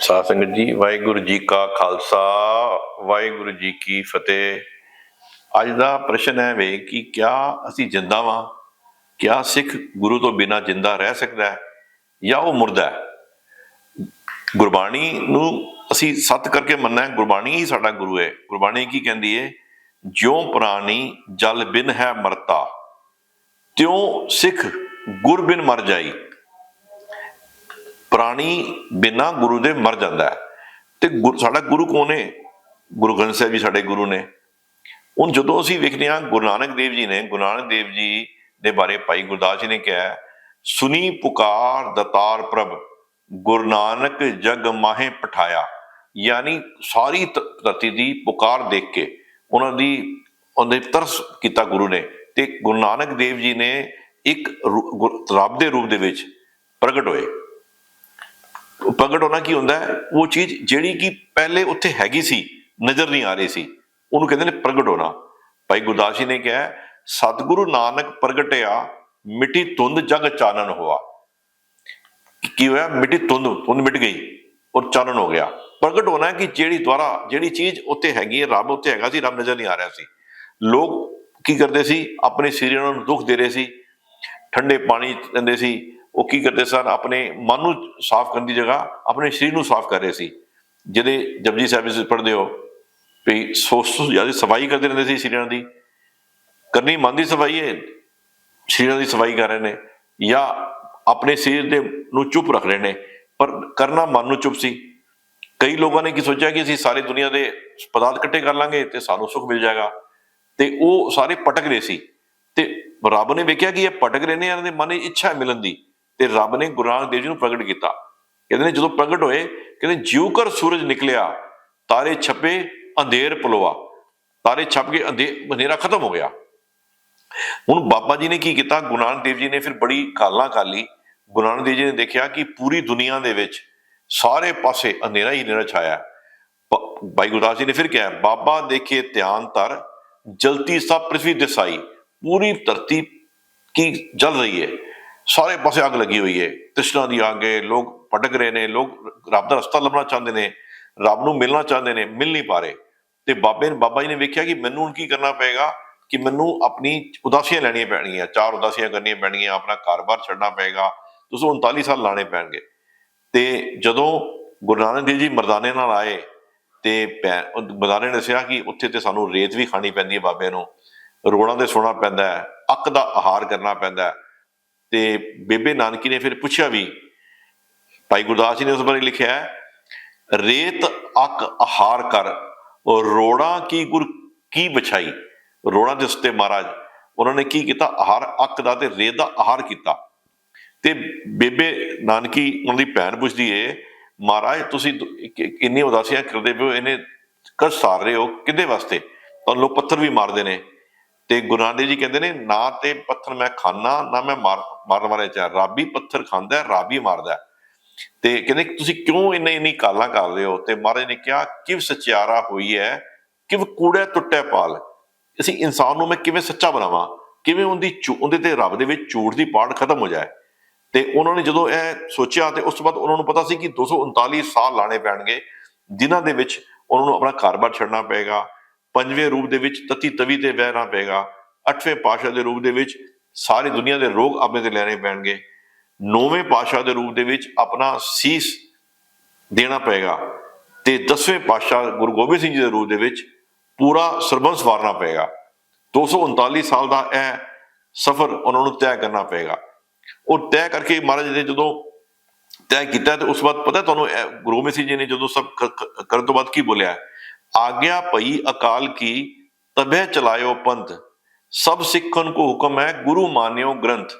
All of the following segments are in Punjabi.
ਸਾਧ ਸੰਗਤ ਜੀ, ਵਾਹਿਗੁਰੂ ਜੀ ਕਾ ਖਾਲਸਾ, ਵਾਹਿਗੁਰੂ ਜੀ ਕੀ ਫਤਿਹ। ਅੱਜ ਦਾ ਪ੍ਰਸ਼ਨ ਹੈ ਵੇ ਕਿ ਕਿਆ ਅਸੀਂ ਜਿੰਦਾ ਵਾਂ? ਕਿਆ ਸਿੱਖ ਗੁਰੂ ਤੋਂ ਬਿਨਾ ਜਿੰਦਾ ਰਹਿ ਸਕਦਾ ਹੈ ਜਾਂ ਉਹ ਮੁਰਦਾ ਹੈ? ਗੁਰਬਾਣੀ ਨੂੰ ਅਸੀਂ ਸੱਤ ਕਰਕੇ ਮੰਨਣਾ ਹੈ, ਗੁਰਬਾਣੀ ਹੀ ਸਾਡਾ ਗੁਰੂ ਹੈ। ਗੁਰਬਾਣੀ ਕੀ ਕਹਿੰਦੀ ਹੈ ਜਿਉ ਪ੍ਰਾਣੀ ਜਲ ਬਿਨ ਹੈ ਮਰਤਾ, ਤਿਉ ਸਿੱਖ ਗੁਰ ਬਿਨ ਮਰ ਜਾਈ। ਪ੍ਰਾਣੀ ਬਿਨਾ ਗੁਰੂ ਦੇ ਮਰ ਜਾਂਦਾ ਹੈ। ਤੇ ਗੁਰ- ਸਾਡਾ ਗੁਰੂ ਕੌਣ ਹੈ ਗੁਰੂ ਗ੍ਰੰਥ ਸਾਹਿਬ ਜੀ ਸਾਡੇ ਗੁਰੂ ਨੇ। ਹੁਣ ਜਦੋਂ ਅਸੀਂ ਵੇਖਦੇ ਹਾਂ, ਗੁਰੂ ਨਾਨਕ ਦੇਵ ਜੀ ਨੇ, ਗੁਰੂ ਨਾਨਕ ਦੇਵ ਜੀ ਦੇ ਬਾਰੇ ਭਾਈ ਗੁਰਦਾਸ ਜੀ ਨੇ ਕਿਹਾ ਸੁਨੀ ਪੁਕਾਰ ਦਤਾਰ ਪ੍ਰਭ, ਗੁਰੂ ਨਾਨਕ ਜਗ ਮਾਹੇ ਪਠਾਇਆ। ਯਾਨੀ ਸਾਰੀ ਧ- ਧਰਤੀ ਦੀ ਪੁਕਾਰ ਦੇਖ ਕੇ ਉਹਨਾਂ ਦੀ, ਉਹਦੇ ਤਰਸ ਕੀਤਾ ਗੁਰੂ ਨੇ। ਤੇ ਗੁਰੂ ਨਾਨਕ ਦੇਵ ਜੀ ਨੇ ਇੱਕ ਰੱਬ ਦੇ ਰੂਪ ਦੇ ਵਿੱਚ ਪ੍ਰਗਟ ਹੋਏ। ਪ੍ਰਗਟ ਹੋਣਾ ਕੀ ਹੁੰਦਾ ਹੈ? ਉਹ ਚੀਜ਼ ਜਿਹੜੀ ਕਿ ਪਹਿਲੇ ਉੱਥੇ ਹੈਗੀ ਸੀ, ਨਜ਼ਰ ਨਹੀਂ ਆ ਰਹੀ ਸੀ, ਉਹਨੂੰ ਕਹਿੰਦੇ ਨੇ ਪ੍ਰਗਟ ਹੋਣਾ। ਭਾਈ ਗੁਰਦਾਸ ਜੀ ਨੇ ਕਿਹਾ ਸਤਿਗੁਰੂ ਨਾਨਕ ਪ੍ਰਗਟਿਆ, ਮਿੱਟੀ ਧੁੰਦ ਜਗ ਚਾਨਣ ਹੋਆ। ਕੀ ਹੋਇਆ? ਮਿੱਟੀ ਧੁੰਦ ਧੁੰਦ ਮਿਟ ਗਈ ਔਰ ਚਾਨਣ ਹੋ ਗਿਆ। ਪ੍ਰਗਟ ਹੋਣਾ ਕਿ ਜਿਹੜੀ ਦੁਆਰਾ ਜਿਹੜੀ ਚੀਜ਼ ਉੱਥੇ ਹੈਗੀ ਹੈ, ਰੱਬ ਉੱਥੇ ਹੈਗਾ ਸੀ, ਰੱਬ ਨਜ਼ਰ ਨਹੀਂ ਆ ਰਿਹਾ ਸੀ। ਲੋਕ ਕੀ ਕਰਦੇ ਸੀ? ਆਪਣੇ ਸਰੀਰਾਂ ਨੂੰ ਦੁੱਖ ਦੇ ਰਹੇ ਸੀ। ਠੰਡੇ ਪਾਣੀ ਦਿੰਦੇ ਸੀ। ਉਹ ਕੀ ਕਰਦੇ ਸਨ? ਆਪਣੇ ਮਨ ਨੂੰ ਸਾਫ਼ ਕਰਨ ਦੀ ਜਗ੍ਹਾ ਆਪਣੇ ਸਰੀਰ ਨੂੰ ਸਾਫ਼ ਕਰ ਰਹੇ ਸੀ। ਜਿਹੜੇ ਜਪਜੀ ਸਾਹਿਬ ਵਿੱਚ ਪੜ੍ਹਦੇ ਹੋ ਵੀ ਸੋ ਜ਼ਿਆਦਾ ਸਫ਼ਾਈ ਕਰਦੇ ਰਹਿੰਦੇ ਸੀ ਸਰੀਰਾਂ ਦੀ। ਕਰਨੀ ਮਨ ਦੀ ਸਫ਼ਾਈ ਹੈ, ਸਰੀਰਾਂ ਦੀ ਸਫ਼ਾਈ ਕਰ ਰਹੇ ਨੇ ਜਾਂ ਆਪਣੇ ਸਰੀਰ ਦੇ ਨੂੰ ਚੁੱਪ ਰੱਖ ਰਹੇ ਨੇ। ਪਰ ਕਰਨਾ ਮਨ ਨੂੰ ਚੁੱਪ ਸੀ। ਕਈ ਲੋਕਾਂ ਨੇ ਕੀ ਸੋਚਿਆ ਕਿ ਅਸੀਂ ਸਾਰੀ ਦੁਨੀਆ ਦੇ ਪਦਾਰਥ ਇਕੱਠੇ ਕਰ ਲਾਂਗੇ ਤੇ ਸਾਨੂੰ ਸੁੱਖ ਮਿਲ ਜਾਏਗਾ। ਤੇ ਉਹ ਸਾਰੇ ਪਟਕ ਰਹੇ ਸੀ। ਤੇ ਰੱਬ ਨੇ ਵੇਖਿਆ ਕਿ ਇਹ ਪਟਕ ਰਹੇ ਨੇ, ਇਹਨਾਂ ਦੇ ਮਨ ਵਿੱਚ ਇੱਛਾ ਮਿਲਣ ਦੀ। ਤੇ ਰੱਬ ਨੇ ਗੁਰੂ ਨਾਨਕ ਦੇਵ ਜੀ ਨੂੰ ਪ੍ਰਗਟ ਕੀਤਾ। ਕਹਿੰਦੇ ਨੇ ਜਦੋਂ ਪ੍ਰਗਟ ਹੋਏ, ਕਹਿੰਦੇ ਜਿਉਕਰ ਸੂਰਜ ਨਿਕਲਿਆ, ਤਾਰੇ ਛਪੇ, ਅੰਧੇਰ ਪਲੋਆ। ਤਾਰੇ ਛਪ ਕੇ ਅੰਧੇ, ਹਨੇਰਾ ਖਤਮ ਹੋ ਗਿਆ। ਹੁਣ ਬਾਬਾ ਜੀ ਨੇ ਕੀ ਕੀਤਾ? ਗੁਰੂ ਨਾਨਕ ਦੇਵ ਜੀ ਨੇ ਫਿਰ ਬੜੀ ਕਾਲਾਂ ਕਰ ਲਈ। ਗੁਰੂ ਨਾਨਕ ਦੇਵ ਜੀ ਨੇ ਦੇਖਿਆ ਕਿ ਪੂਰੀ ਦੁਨੀਆ ਦੇ ਵਿੱਚ ਸਾਰੇ ਪਾਸੇ ਅੰਧੇਰਾ ਹੀ ਹਨੇਰਾ ਛਾਇਆ। ਹੈ। ਭਾਈ ਗੁਰਦਾਸ ਜੀ ਨੇ ਫਿਰ ਕਿਹਾ, ਬਾਬਾ ਦੇਖੇ ਧਿਆਨ ਤਰ ਜਲਤੀ ਸਭ ਪ੍ਰithvi ਦਿਸਾਈ। ਪੂਰੀ ਧਰਤੀ ਕੀ ਜਲ ਰਹੀ ਹੈ ਸਾਰੇ ਪਾਸੇ ਅੱਗ ਲੱਗੀ ਹੋਈ ਹੈ। ਤ੍ਰਿਸ਼ਨਾ ਦੀ ਅੱਗ ਹੈ, ਲੋਕ ਭਟਕ ਰਹੇ ਨੇ, ਲੋਕ ਰੱਬ ਦਾ ਰਸਤਾ ਲੱਭਣਾ ਚਾਹੁੰਦੇ ਨੇ, ਰੱਬ ਨੂੰ ਮਿਲਣਾ ਚਾਹੁੰਦੇ ਨੇ, ਮਿਲ ਨਹੀਂ ਪਾ ਰਹੇ। ਤੇ ਬਾਬੇ ਨੇ ਬਾਬਾ ਜੀ ਨੇ ਵੇਖਿਆ ਕਿ ਮੈਨੂੰ ਹੁਣ ਕੀ ਕਰਨਾ ਪਏਗਾ ਕਿ ਮੈਨੂੰ ਆਪਣੀ ਉਦਾਸੀਆਂ ਲੈਣੀਆਂ ਪੈਣਗੀਆਂ, ਚਾਰ ਉਦਾਸੀਆਂ ਕਰਨੀਆਂ ਪੈਣਗੀਆਂ, ਆਪਣਾ ਕਾਰੋਬਾਰ ਛੱਡਣਾ ਪਏਗਾ, ਤੁਸੀਂ 39 ਸਾਲ ਲਾਣੇ ਪੈਣਗੇ। ਤੇ ਜਦੋਂ ਗੁਰੂ ਨਾਨਕ ਦੇਵ ਜੀ ਮਰਦਾਨੇ ਨਾਲ ਆਏ ਤੇ ਭੈ- ਮਰਦਾਨੇ ਨੇ ਦੱਸਿਆ ਕਿ ਉੱਥੇ ਤੇ ਸਾਨੂੰ ਰੇਤ ਵੀ ਖਾਣੀ ਪੈਂਦੀ ਹੈ ਬਾਬੇ ਨੂੰ। ਰੋੜਾਂ ਤੇ ਸੋਣਾ ਪੈਂਦਾ ਹੈ, ਅੱਕ ਦਾ ਆਹਾਰ ਕਰਨਾ ਪੈਂਦਾ ਹੈ। ਤੇ ਬੇਬੇ ਨਾਨਕੀ ਨੇ ਫਿਰ ਪੁੱਛਿਆ ਵੀ, ਭਾਈ ਗੁਰਦਾਸ ਜੀ ਨੇ ਉਸ ਬਾਰੇ ਲਿਖਿਆ ਹੈ, ਰੇਤ ਅੱਕ ਆਹਾਰ ਕਰ ਔਰ ਰੋੜਾ ਕੀ ਗੁਰ ਕੀ ਬਛਾਈ ਰੋੜਾ ਦੇ ਉੱਤੇ ਮਹਾਰਾਜ, ਉਹਨਾਂ ਨੇ ਕੀ ਕੀਤਾ? ਆਹਾਰ ਅੱਕ ਦਾ ਤੇ ਰੇਤ ਦਾ ਆਹਾਰ ਕੀਤਾ। ਤੇ ਬੇਬੇ ਨਾਨਕੀ ਉਹਨਾਂ ਦੀ ਭੈਣ ਪੁੱਛਦੀ ਏ, ਮਹਾਰਾਜ, ਤੁਸੀਂ ਦੁ- ਇੰਨੀ ਉਦਾਸੀਆਂ ਕਰਦੇ ਪਏ ਹੋ ਇਹਨੇ ਕਦ ਸਾਰ ਰਹੇ ਹੋ? ਕਿਹਦੇ ਵਾਸਤੇ? ਤੁਹਾਨੂੰ ਲੋਕ ਪੱਥਰ ਵੀ ਮਾਰਦੇ ਨੇ। ਤੇ ਗੁਰੂ ਨਾਨਕ ਦੇਵ ਜੀ ਕਹਿੰਦੇ ਨੇ ਨਾ ਤੇ ਪੱਥਰ ਮੈਂ ਖਾਣਾ ਨਾ ਮੈਂ ਮਾਰ ਮਾਰਨ ਵਾਲੇ ਚ ਰੱਬ ਹੀ ਪੱਥਰ ਖਾਂਦਾ ਹੈ, ਹੀ ਮਾਰਦਾ ਤੇ ਕਹਿੰਦੇ ਤੁਸੀਂ ਕਿਉਂ ਇੰਨੇ ਇੰਨੀ ਕਾਲਾਂ ਕਰ ਰਹੇ ਹੋ? ਤੇ ਮਹਾਰਾਜ ਨੇ ਕਿਹਾ ਕਿਵ ਸਚਿਆਰਾ ਹੋਈ ਹੈ ਕਿਵ ਕੂੜਾ ਟੁੱਟੇ ਪਾਲ। ਅਸੀਂ ਇਨਸਾਨ ਨੂੰ ਮੈਂ ਕਿਵੇਂ ਸੱਚਾ ਬਣਾਵਾਂ? ਕਿਵੇਂ ਉਹਦੀ ਝੂ- ਉਹਦੇ ਤੇ ਰੱਬ ਦੇ ਵਿੱਚ ਝੂਠ ਦੀ ਪਾੜ ਖਤਮ ਹੋ ਜਾਏ? ਤੇ ਉਹਨਾਂ ਨੇ ਜਦੋਂ ਇਹ ਸੋਚਿਆ ਤੇ ਉਸ ਤੋਂ ਬਾਅਦ ਉਹਨਾਂ ਨੂੰ ਪਤਾ ਸੀ ਕਿ 239 ਸਾਲ ਲਾਣੇ ਪੈਣਗੇ ਜਿਨ੍ਹਾਂ ਦੇ ਵਿੱਚ ਉਹਨਾਂ ਨੂੰ ਆਪਣਾ ਘਰ-ਬਾਰ ਛੱਡਣਾ ਪਏਗਾ। ਪੰਜਵੇਂ ਰੂਪ ਦੇ ਵਿੱਚ ਤਤੀ ਤਵੀ ਤੇ ਬਹਿਣਾ ਪਏਗਾ। ਅੱਠਵੇਂ ਪਾਸ਼ਾ ਦੇ ਰੂਪ ਦੇ ਵਿੱਚ ਸਾਰੀ ਦੁਨੀਆ ਦੇ ਰੋਗ ਆਪਣੇ ਤੇ ਲੈਣੇ ਪੈਣਗੇ। ਨੌਵੇਂ ਪਾਸ਼ਾ ਦੇ ਰੂਪ ਦੇ ਵਿੱਚ ਆਪਣਾ ਸੀਸ ਦੇਣਾ ਪਏਗਾ ਤੇ 10ਵੇਂ ਪਾਤਸ਼ਾਹ ਗੁਰੂ ਗੋਬਿੰਦ ਸਿੰਘ ਜੀ ਦੇ ਰੂਪ ਦੇ ਵਿੱਚ ਪੂਰਾ ਸਰਬੰਸ ਵਾਰਨਾ ਪਏਗਾ। 239 ਸਾਲ ਦਾ ਇਹ ਸਫ਼ਰ ਉਹਨਾਂ ਨੂੰ ਤੈਅ ਕਰਨਾ ਪਏਗਾ। ਉਹ ਤੈਅ ਕਰਕੇ ਮਹਾਰਾਜ ਨੇ ਜਦੋਂ ਤੈਅ ਕੀਤਾ ਤੇ ਉਸ ਤੋਂ ਬਾਅਦ ਪਤਾ ਤੁਹਾਨੂੰ ਇਹ ਗੁਰੂ ਗੋਬਿੰਦ ਸਿੰਘ ਜੀ ਨੇ ਜਦੋਂ ਸਭ ਕਰਨ ਤੋਂ ਬਾਅਦ ਕੀ ਬੋਲਿਆ? ਆਗਿਆ ਭਈ ਅਕਾਲ ਕੀ ਤਬੇ ਚਲਾਇਓ ਪੰਥ। ਸਭ ਸਿੱਖਨ ਕੋ ਹੁਕਮ ਹੈ ਗੁਰੂ ਮਾਨਿਓ ਗ੍ਰੰਥ।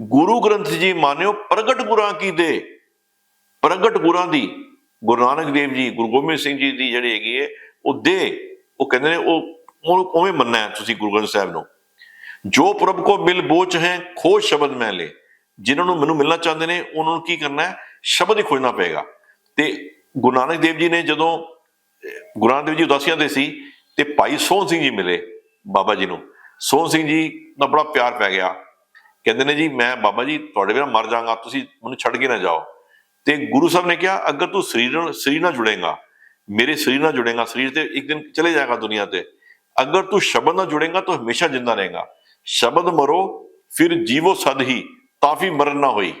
ਗੁਰੂ ਗ੍ਰੰਥ ਜੀ ਮਾਨਿਓ ਪ੍ਰਗਟ ਗੁਰਾਂ ਕੀ ਦੇ? ਪ੍ਰਗਟ ਗੁਰਾਂ ਦੀ। ਗੁਰੂ ਨਾਨਕ ਦੇਵ ਜੀ, ਗੁਰੂ ਗੋਬਿੰਦ ਸਿੰਘ ਜੀ ਦੀ ਜਿਹੜੀ ਹੈਗੀ ਹੈ ਉਹ ਦੇ। ਉਹ ਕਹਿੰਦੇ ਨੇ, ਉਹ ਉਹਨੂੰ ਉਵੇਂ ਮੰਨਣਾ ਹੈ ਤੁਸੀਂ ਗੁਰੂ ਗ੍ਰੰਥ ਸਾਹਿਬ ਨੂੰ। ਜੋ ਪ੍ਰਭ ਕੋ ਮਿਲ ਬੋਚ ਹੈ ਖੋਜ ਸ਼ਬਦ ਮੈਂ ਲੈ। ਜਿਨ੍ਹਾਂ ਨੂੰ ਮੈਨੂੰ ਮਿਲਣਾ ਚਾਹੁੰਦੇ ਨੇ, ਉਹਨਾਂ ਨੂੰ ਕੀ ਕਰਨਾ ਹੈ? ਸ਼ਬਦ ਹੀ ਖੋਜਣਾ ਪਏਗਾ। ਤੇ ਗੁਰੂ ਨਾਨਕ ਦੇਵ ਜੀ ਨੇ ਜਦੋਂ ਗੁਰੂ ਨਾਨਕ ਦੇਵ ਜੀ ਉਦਾਸੀਆਂ ਦੇ ਸੀ ਤੇ ਭਾਈ ਸੋਹਣ ਸਿੰਘ ਜੀ ਮਿਲੇ ਬਾਬਾ ਜੀ ਨੂੰ। ਸੋਹਣ ਸਿੰਘ ਜੀ ਦਾ ਬੜਾ ਪਿਆਰ ਪੈ ਗਿਆ। ਕਹਿੰਦੇ ਨੇ ਜੀ, ਮੈਂ ਬਾਬਾ ਜੀ, ਤੁਹਾਡੇ ਬਿਨਾਂ ਮਰ ਜਾਗਾ ਤੁਸੀਂ ਮੈਨੂੰ ਛੱਡ ਕੇ ਨਾ ਜਾਓ। ਤੇ ਗੁਰੂ ਸਾਹਿਬ ਨੇ ਕਿਹਾ, ਅਗਰ ਤੂੰ ਸਰੀਰ ਨਾਲ ਸਰੀਰ ਨਾਲ ਜੁੜੇਗਾ, ਮੇਰੇ ਸਰੀਰ ਨਾਲ ਜੁੜੇਗਾ, ਸਰੀਰ ਤੇ ਇੱਕ ਦਿਨ ਚਲੇ ਜਾਏਗਾ ਦੁਨੀਆ ਤੇ। ਅਗਰ ਤੂੰ ਸ਼ਬਦ ਨਾਲ ਜੁੜੇਗਾ, ਤਾਂ ਹਮੇਸ਼ਾ ਜਿੰਦਾ ਰਹੇਗਾ। ਸ਼ਬਦ ਮਰੋ, ਫਿਰ ਜੀਵੋ ਸਦ ਹੀ ਤਾਫੀ ਮਰਨ ਨਾ ਹੋਈ।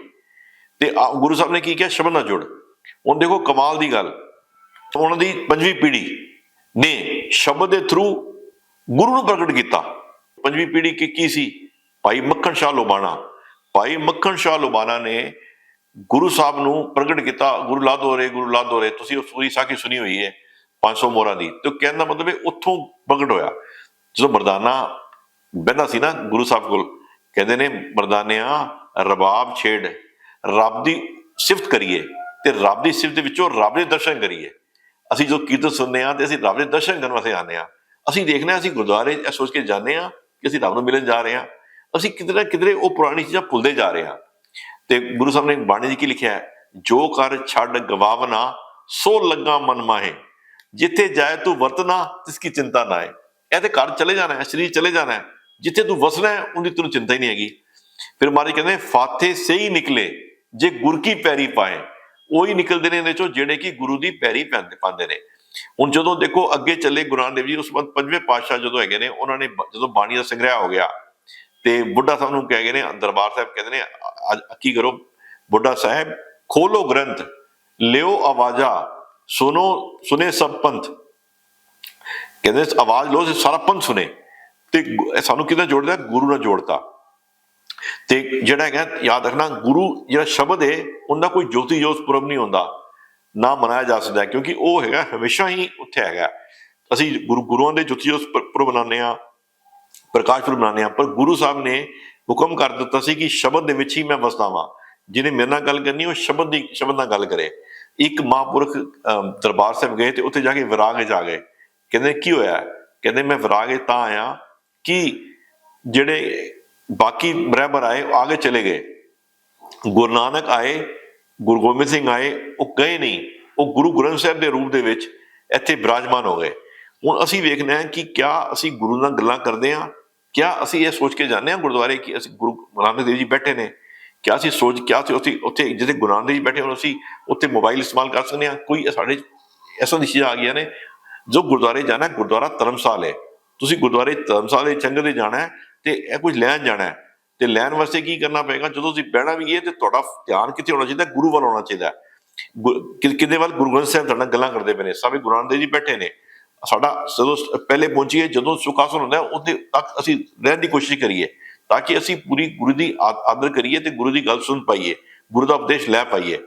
ਤੇ ਆ- ਗੁਰੂ ਸਾਹਿਬ ਨੇ ਕੀ ਕਿਹਾ? ਸ਼ਬਦ ਨਾਲ ਜੁੜ। ਹੁਣ ਦੇਖੋ ਕਮਾਲ ਦੀ ਗੱਲ। ਉਹਨਾਂ ਦੀ ਪੰਜਵੀਂ ਪੀੜ੍ਹੀ ਨੇ ਸ਼ਬਦ ਦੇ ਥਰੂ ਗੁਰੂ ਨੂੰ ਪ੍ਰਗਟ ਕੀਤਾ। ਪੰਜਵੀਂ ਪੀੜ੍ਹੀ ਕੀ ਕੀ ਸੀ? ਭਾਈ ਮੱਖਣ ਸ਼ਾਹ ਲੋਬਾਣਾ। ਭਾਈ ਮੱਖਣ ਸ਼ਾਹ ਲੋਬਾਣਾ ਨੇ ਗੁਰੂ ਸਾਹਿਬ ਨੂੰ ਪ੍ਰਗਟ ਕੀਤਾ। ਗੁਰੂ ਲਾ ਗੁਰੂ ਲਾ ਤੁਸੀਂ ਉਹ ਪੂਰੀ ਸਾਖੀ ਸੁਣੀ ਹੋਈ ਹੈ 500 ਮੋਹਰਾਂ ਦੀ। ਤੇ ਉਹ ਕਹਿਣ ਮਤਲਬ ਹੈ ਉੱਥੋਂ ਪ੍ਰਗਟ ਹੋਇਆ। ਜਦੋਂ ਮਰਦਾਨਾ ਬਹਿੰਦਾ ਸੀ ਨਾ ਗੁਰੂ ਸਾਹਿਬ ਕੋਲ, ਕਹਿੰਦੇ ਨੇ, ਮਰਦਾਨਿਆ, ਰਬਾਬ ਛੇੜ। ਰੱਬ ਦੀ ਸਿਫਤ ਕਰੀਏ ਤੇ ਰੱਬ ਦੀ ਸਿਫਤ ਦੇ ਵਿੱਚੋਂ ਰੱਬ ਦੇ ਦਰਸ਼ਨ ਕਰੀਏ। ਅਸੀਂ ਜੋ ਕੀਰਤਨ ਸੁਣਦੇ ਆ ਤੇ ਅਸੀਂ ਰੱਬ ਦੇ ਦਰਸ਼ਨ ਕਰਨ ਵਾਸਤੇ ਆਉਂਦੇ ਆ ਅਸੀਂ ਦੇਖਦੇ ਹਾਂ, ਅਸੀਂ ਗੁਰਦੁਆਰੇ ਇਹ ਸੋਚ ਕੇ ਜਾਂਦੇ ਆ ਕਿ ਅਸੀਂ ਰੱਬ ਨੂੰ ਮਿਲਣ ਜਾ ਰਹੇ ਆ ਅਸੀਂ ਕਿਤੇ ਨਾ ਕਿਧਰੇ ਉਹ ਪੁਰਾਣੀ ਚੀਜ਼ਾਂ ਭੁੱਲਦੇ ਜਾ ਰਹੇ ਆ ਤੇ ਗੁਰੂ ਸਾਹਿਬ ਨੇ ਬਾਣੀ ਜੀ ਕੀ ਲਿਖਿਆ ਹੈ? ਜੋ ਕਰ ਛੱਡ ਗਵਾਵਨਾ, ਸੋ ਲੱਗਾ ਮਨ ਮਾਹੇ। ਜਿੱਥੇ ਜਾਏ ਤੂੰ ਵਰਤਨਾ ਤਿਸ ਕੀ ਚਿੰਤਾ ਨਾ ਹੈ ਇਹ ਤੇ ਘਰ ਚਲੇ ਜਾਣਾ ਹੈ, ਸਰੀਰ ਚਲੇ ਜਾਣਾ ਹੈ। ਜਿੱਥੇ ਤੂੰ ਵਸਣਾ ਹੈ, ਉਹਦੀ ਤੈਨੂੰ ਚਿੰਤਾ ਹੀ ਨਹੀਂ ਹੈਗੀ। ਫਿਰ ਮਹਾਰਾਜ ਕਹਿੰਦੇ ਫਾਥੇ ਸਹੀ ਨਿਕਲੇ, ਜੇ ਗੁਰ ਕੀ ਪੈਰੀ ਪਾਏ। ਉਹੀ ਨਿਕਲਦੇ ਨੇ ਇਹਦੇ ਚੋਂ, ਜਿਹੜੇ ਕਿ ਗੁਰੂ ਦੀ ਪੈਰੀ ਪੈਂਦੇ, ਪਾਉਂਦੇ ਨੇ। ਹੁਣ ਜਦੋਂ ਦੇਖੋ ਅੱਗੇ ਚੱਲੇ ਗੁਰੂ ਨਾਨਕ ਦੇਵ ਜੀ, ਉਸ ਤੋਂ ਪੰਜਵੇਂ ਪਾਤਸ਼ਾਹ ਜਦੋਂ ਹੈਗੇ ਨੇ, ਉਹਨਾਂ ਨੇ ਜਦੋਂ ਬਾਣੀ ਦਾ ਸੰਗ੍ਰਹਿ ਹੋ ਗਿਆ ਤੇ ਬੁੱਢਾ ਸਾਹਿਬ ਨੂੰ ਕਹਿ ਗਏ ਨੇ, ਦਰਬਾਰ ਸਾਹਿਬ ਕਹਿੰਦੇ ਨੇ ਅੱਜ ਕੀ ਕਰੋ? ਬੁੱਢਾ ਸਾਹਿਬ, ਖੋਲੋ ਗ੍ਰੰਥ, ਲਿਓ ਆਵਾਜ਼ਾ ਸੁਨੋ ਸੁਨੇ ਸਭ ਪੰਥ। ਕਹਿੰਦੇ ਆਵਾਜ਼ ਲੋ ਸਾਰਾ ਪੰਥ ਸੁਨੇ ਤੇ ਸਾਨੂੰ ਕਿਹਦਾ ਜੋੜਦਾ? ਗੁਰੂ ਨਾਲ ਜੋੜਤਾ। ਤੇ ਜਿਹੜਾ ਹੈਗਾ ਯਾਦ ਰੱਖਣਾ ਗੁਰੂ ਜਿਹੜਾ ਸ਼ਬਦ ਹੈ ਉਹਦਾ ਕੋਈ ਜੋਤੀ ਜੋਤ ਪੁਰਬ ਨਹੀਂ ਹੁੰਦਾ ਨਾ ਮਨਾਇਆ ਜਾ ਸਕਦਾ ਕਿਉਂਕਿ ਉਹ ਹੈਗਾ ਹਮੇਸ਼ਾ ਹੀ ਉੱਥੇ ਹੈਗਾ। ਅਸੀਂ ਗੁਰੂ ਗੁਰੂਆਂ ਦੇ ਜੋਤੀ ਜੋਤ ਪੁਰਬ ਮਨਾਉਂਦੇ ਆ ਪ੍ਰਕਾਸ਼ ਪੁਰਬ ਮਨਾਉਂਦੇ ਆ ਪਰ ਗੁਰੂ ਸਾਹਿਬ ਨੇ ਹੁਕਮ ਕਰ ਦਿੱਤਾ ਸੀ ਕਿ ਸ਼ਬਦ ਦੇ ਵਿੱਚ ਹੀ ਮੈਂ ਵਸਦਾ ਵਾਂ ਜਿਹਨੇ ਮੇਰੇ ਨਾਲ ਗੱਲ ਕਰਨੀ ਉਹ ਸ਼ਬਦ ਦੀ ਸ਼ਬਦ ਨਾਲ ਗੱਲ ਕਰੇ। ਇੱਕ ਮਹਾਂਪੁਰਖ ਅਮ, ਦਰਬਾਰ ਸਾਹਿਬ ਗਏ ਤੇ ਉੱਥੇ ਜਾ ਕੇ ਵਿਰਾਗ ਜਾ ਗਏ। ਕਹਿੰਦੇ ਕੀ ਹੋਇਆ? ਕਹਿੰਦੇ ਮੈਂ ਵਿਰਾਗ 'ਚ ਤਾਂ ਆਇਆ ਕਿ ਜਿਹੜੇ ਬਾਕੀ ਰਹਿਬਰ ਆਏ, ਉਹ ਆਗੇ ਚਲੇ ਗਏ। ਗੁਰੂ ਨਾਨਕ ਆਏ, ਗੁਰੂ ਗੋਬਿੰਦ ਸਿੰਘ ਆਏ, ਉਹ ਗਏ ਨਹੀਂ। ਉਹ ਗੁਰੂ ਗ੍ਰੰਥ ਸਾਹਿਬ ਦੇ ਰੂਪ ਦੇ ਵਿੱਚ ਇੱਥੇ ਬਿਰਾਜਮਾਨ ਹੋ ਗਏ। ਹੁਣ ਅਸੀਂ ਵੇਖਦੇ ਹਾਂ ਕਿ ਕਿਆ ਅਸੀਂ ਗੁਰੂ ਨਾਲ ਗੱਲਾਂ ਕਰਦੇ ਹਾਂ, ਕਿਆ ਅਸੀਂ ਇਹ ਸੋਚ ਕੇ ਜਾਂਦੇ ਹਾਂ ਗੁਰਦੁਆਰੇ ਕਿ ਅਸੀਂ ਗੁਰੂ ਨਾਨਕ ਦੇਵ ਜੀ ਬੈਠੇ ਨੇ। ਕਿਆ ਅਸੀਂ ਸੋਚ, ਕਿਆ ਅਸੀਂ ਉੱਥੇ ਉੱਥੇ ਜਿੱਥੇ ਗੁਰੂ ਨਾਨਕ ਦੇਵ ਜੀ ਬੈਠੇ ਹੁਣ, ਅਸੀਂ ਉੱਥੇ ਮੋਬਾਈਲ ਇਸਤੇਮਾਲ ਕਰ ਸਕਦੇ ਹਾਂ। ਕੋਈ ਸਾਡੇ ਐਸਾ ਦੀ ਚੀਜ਼ਾਂ ਆ ਗਈਆਂ ਨੇ, ਜੋ ਗੁਰਦੁਆਰੇ ਜਾਣਾ ਗੁਰਦੁਆਰਾ ਧਰਮਸਾਲ ਹੈ। ਤੁਸੀਂ ਗੁਰਦੁਆਰੇ ਧਰਮਸਾਲ ਦੇ ਚੰਗੇ ਦੇ ਜਾਣਾ ਹੈ ਤੇ ਇਹ ਕੁਝ ਲੈਣ ਜਾਣਾ ਹੈ। ਤੇ ਲੈਣ ਵਾਸਤੇ ਕੀ ਕਰਨਾ ਪਏਗਾ? ਜਦੋਂ ਤੁਸੀਂ ਬਹਿਣਾ ਵੀ ਹੈ ਤੇ ਤੁਹਾਡਾ ਧਿਆਨ ਕਿੱਥੇ ਹੋਣਾ ਚਾਹੀਦਾ? ਗੁਰੂ ਵੱਲ ਹੋਣਾ ਚਾਹੀਦਾ ਗੁ- ਕਿ- ਵੱਲ? ਗੁਰੂ ਗ੍ਰੰਥ ਸਾਹਿਬ ਤੁਹਾਡੇ ਨਾਲ ਗੱਲਾਂ ਕਰਦੇ ਪਏ ਨੇ। ਸਾਰੇ ਗੁਰੂ ਨਾਨਕ ਦੇਵ ਜੀ ਬੈਠੇ ਨੇ। ਸਾਡਾ ਜਦੋਂ ਸ- ਪਹਿਲੇ ਪਹੁੰਚੀਏ ਜਦੋਂ ਸੁਖਾਸਨ ਹੁੰਦਾ ਹੈ, ਉਹਦੇ ਤੱਕ ਅਸੀਂ ਰਹਿਣ ਦੀ ਕੋਸ਼ਿਸ਼ ਕਰੀਏ। ਤਾਂ ਕਿ ਅਸੀਂ ਪੂਰੀ ਗੁਰੂ ਦੀ ਆ- ਆਦਰ ਕਰੀਏ ਤੇ ਗੁਰੂ ਦੀ ਗੱਲ ਸੁਣ ਪਾਈਏ। ਗੁਰੂ ਦਾ ਉਪਦੇਸ਼ ਲੈ ਪਾਈਏ।